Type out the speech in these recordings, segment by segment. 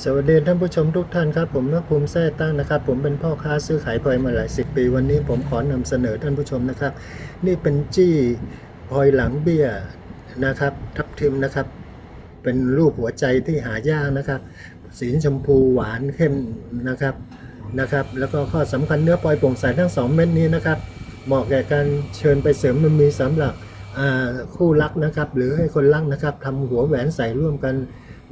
สวัสดีท่านผู้ชมทุกท่านครับ ผมนภูมิแท้ตั้งนะครับ ผมเป็นพ่อค้าซื้อขายพลอยมาหลายสิบปี วันนี้ผมขอนำเสนอท่านผู้ชมนะครับ นี่เป็นจี้พลอยหลังเบี้ยนะครับ ทับทิมนะครับ เป็นรูปหัวใจที่หายากนะครับ สีชมพูหวานเข้มนะครับนะครับ แล้วก็ข้อสำคัญเนื้อพลอยโปร่งใสทั้งสองเม็ดนี้นะครับ เหมาะแก่การเชิญไปเสริมมันมีสำหรับคู่รักนะครับ หรือให้คนรักนะครับทำหัวแหวนใส่ร่วมกัน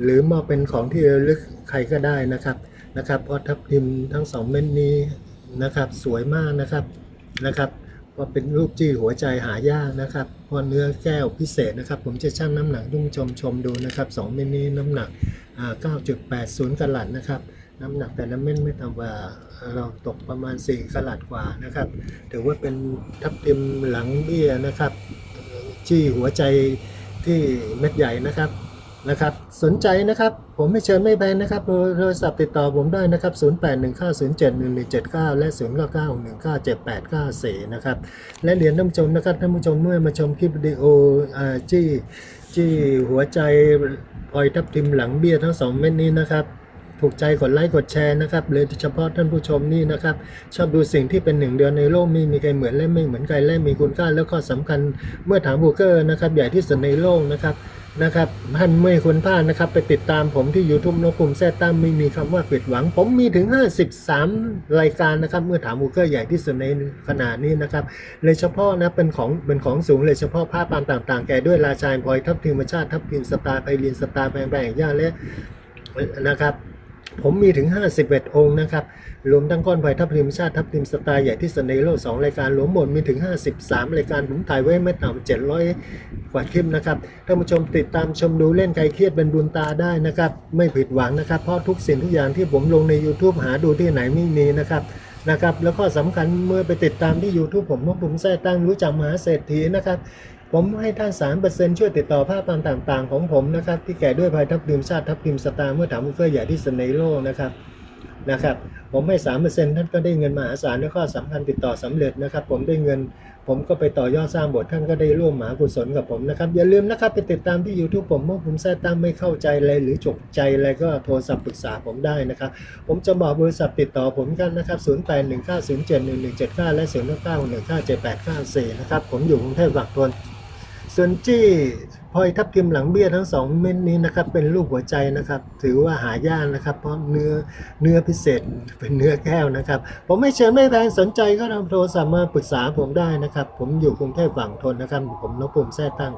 หรือมอบเป็นของที่ระลึกใครก็ได้นะครับนะครับเพราะทับทิมทั้งสองเม็ดนี้นะครับ สวยมากนะครับนะครับเพราะเป็นรูปจี้หัวใจหายากนะครับเพราะเนื้อแก้วพิเศษนะครับ ผมจะชั่งน้ำหนักทุกผู้ชมชมดูนะครับสองเม็ดนี้น้ำหนัก 9.80กะลัดนะครับน้ำหนักแต่ละเม็ดไม่ต่ำกว่าเราตกประมาณ 4กลัดกว่านะครับถือว่าเป็นทับทิมหลังเบี้ยนะครับ จี้หัวใจที่เม็ดใหญ่นะครับ นะครับสนใจนะครับผมไม่เชิญไม่แบนนะครับโทรศัพท์ติดต่อผมได้นะครับ 0819071179 และ 099197894 นะครับและเรียนท่านผู้ชมนะครับท่านผู้ชมเมื่อมาชมคลิปวิดีโอจี้จี้หัวใจพลอยทับทิมหลังเบี้ยทั้งสองเม็ดนี้นะครับถูกใจกดไลค์กดแชร์นะครับเลยเฉพาะท่านผู้ชมนี่นะครับ ชอบดูสิ่งที่เป็นหนึ่งเดียวในโลกไม่มีใครเหมือนและไม่เหมือนใครและมีคุณค่าแล้วก็สำคัญเมื่อถามบูเกอร์นะครับใหญ่ที่สุดในโลกนะครับ นะครับท่านไม่ควรพลาดนะครับ ไปติดตามผมที่ YouTube นกุมแซ่ตั้มไม่มีคำว่าผิดหวัง ผมมีถึง 53 รายการนะครับ เมื่อถามมูเกอร์ใหญ่ที่สุดในขณะนี้นะครับเลยเฉพาะนะเป็นของเป็นของสูงเลยเฉพาะภาพปามต่างๆ แก่ด้วยราชายพลอยทับทิมชาติทับทิมสตาร์ไพลินสตาร์แบงแบงย่าและนะครับ ผมมีถึง 51 องค์นะครับ รวมทั้งก้อนไฟทับทิมชาติทับทิมสไตล์ใหญ่ที่สุดในโลก2รายการรวมหมดมีถึง 53 รายการผมถ่ายไว้ไม่ต่ำ700 กว่าคลิปนะครับ ท่านผู้ชมติดตามชมดูเล่นใครเครียดเป็นบุญตาได้นะครับ ไม่ผิดหวังนะครับ เพราะทุกสิ่งทุกอย่างที่ผมลงใน YouTube หาดูที่ไหนไม่มีนะครับนะครับ แล้วก็สำคัญเมื่อไปติดตามที่ YouTube ผมนกผมแท้ตั้งรู้จักมหาเศรษฐีนะครับ ผมให้ท่าน 3%ช่วยติดต่อภาพต่างๆ ของผมนะครับ ที่แก่ด้วยภายทับทิมชาติทับทิมสตาร์เมื่อถามบุฟเฟ่ใหญ่ที่สุดในโลกนะครับนะครับ ผมให้ 3%ท่านก็ได้เงินมหาศาลแล้วก็สำคัญติดต่อสำเร็จนะครับ ผมได้เงิน ผมก็ไปต่อยอดสร้างบทท่านก็ได้ร่วมมหากุศลกับผมนะครับ อย่าลืมนะครับ ไปติดตามที่ YouTube ผมเมื่อผมแท้ตั้งไม่เข้าใจอะไรหรือจกใจอะไรก็โทรศัพท์ปรึกษาผมได้นะครับ ผมจะบอกบริษัทติดต่อผมกันนะครับ 0819071179และ0991978894 นะครับ ผมอยู่กรุงเทพหลักทน ส่วนจี้พลอยทับทิมหลังเบี้ยทั้งสองเม็ดนี้นะครับ เป็นรูปหัวใจนะครับ ถือว่าหายากนะครับ เพราะเนื้อเนื้อพิเศษเป็นเนื้อแก้วนะครับ ผมไม่เชิญไม่แพงสนใจก็ทำโทรศัพท์มาปรึกษาผมได้นะครับ ผมอยู่กรุงเทพฝั่งทนนะครับ ผมนพภูมิแท้ตั้ง